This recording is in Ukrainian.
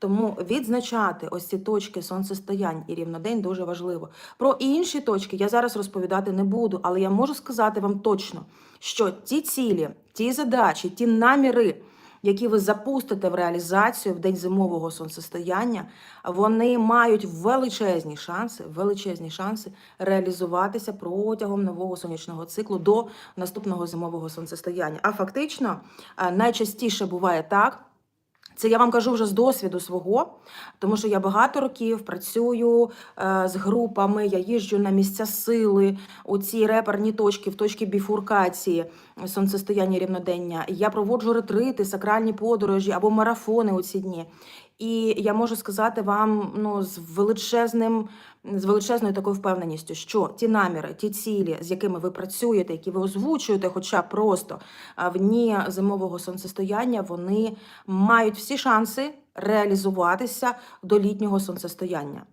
Тому відзначати ось ці точки сонцестоянь і рівнодень дуже важливо. Про інші точки я зараз розповідати не буду, але я можу сказати вам точно, що ті цілі, ті задачі, ті наміри, які ви запустите в реалізацію в день зимового сонцестояння, вони мають величезні шанси, величезні шанси реалізуватися протягом нового сонячного циклу до наступного зимового сонцестояння. А фактично е, найчастіше буває так. Це я вам кажу вже з досвіду свого, тому що я багато років працюю е, з групами, я їжджу на місця сили, у ці реперні точки, в точки біфуркації сонцестояння рівнодення. Я проводжу ретрити, сакральні подорожі або марафони у ці дні. І я можу сказати вам ну, з величезним, з величезною такою впевненістю, що ті наміри, ті цілі, з якими ви працюєте, які ви озвучуєте, хоча просто в дні зимового сонцестояння, вони мають всі шанси реалізуватися до літнього сонцестояння.